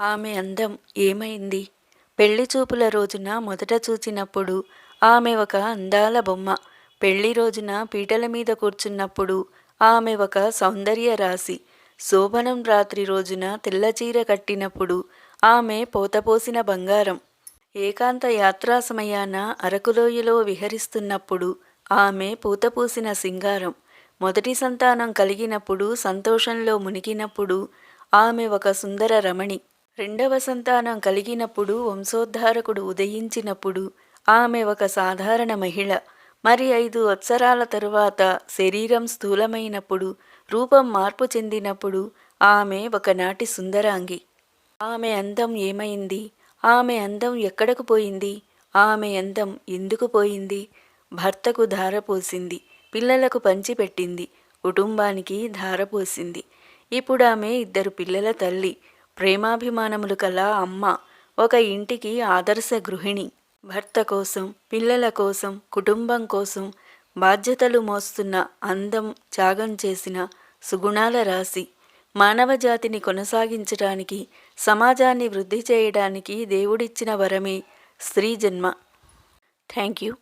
ఆమె అందం ఏమైంది? పెళ్ళి చూపుల రోజున మొదట చూచినప్పుడు ఆమె ఒక అందాల బొమ్మ. పెళ్ళి రోజున పీటల మీద కూర్చున్నప్పుడు ఆమె ఒక సౌందర్య రాశి. శోభనం రాత్రి రోజున తెల్లచీర కట్టినప్పుడు ఆమె పోతపోసిన బంగారం. ఏకాంత యాత్రా సమయాన అరకులోయలో విహరిస్తున్నప్పుడు ఆమె పూతపూసిన సింగారం. మొదటి సంతానం కలిగినప్పుడు సంతోషంలో మునిగినప్పుడు ఆమె ఒక సుందర రమణి. రెండవ సంతానం కలిగినప్పుడు వంశోద్ధారకుడు ఉదయించినప్పుడు ఆమె ఒక సాధారణ మహిళ. మరి ఐదు వత్సరాల తరువాత శరీరం స్థూలమైనప్పుడు రూపం మార్పు చెందినప్పుడు ఆమె ఒకనాటి సుందరాంగి. ఆమె అందం ఏమైంది? ఆమె అందం ఎక్కడకు పోయింది? ఆమె అందం ఎందుకు పోయింది? భర్తకు ధారపోసింది పిల్లలకు పంచిపెట్టింది కుటుంబానికి ధారపోసింది ఇప్పుడు ఆమె ఇద్దరు పిల్లల తల్లి. ప్రేమాభిమానములు కల అమ్మ ఒక ఇంటికి ఆదర్శ గృహిణి. భర్త కోసం పిల్లల కోసం కుటుంబం కోసం బాధ్యతలు మోస్తున్న అందం త్యాగం చేసిన సుగుణాల రాశి. మానవ జాతిని కొనసాగించడానికి సమాజాన్ని వృద్ధి చేయడానికి దేవుడిచ్చిన వరమే స్త్రీ జన్మ. Thank you.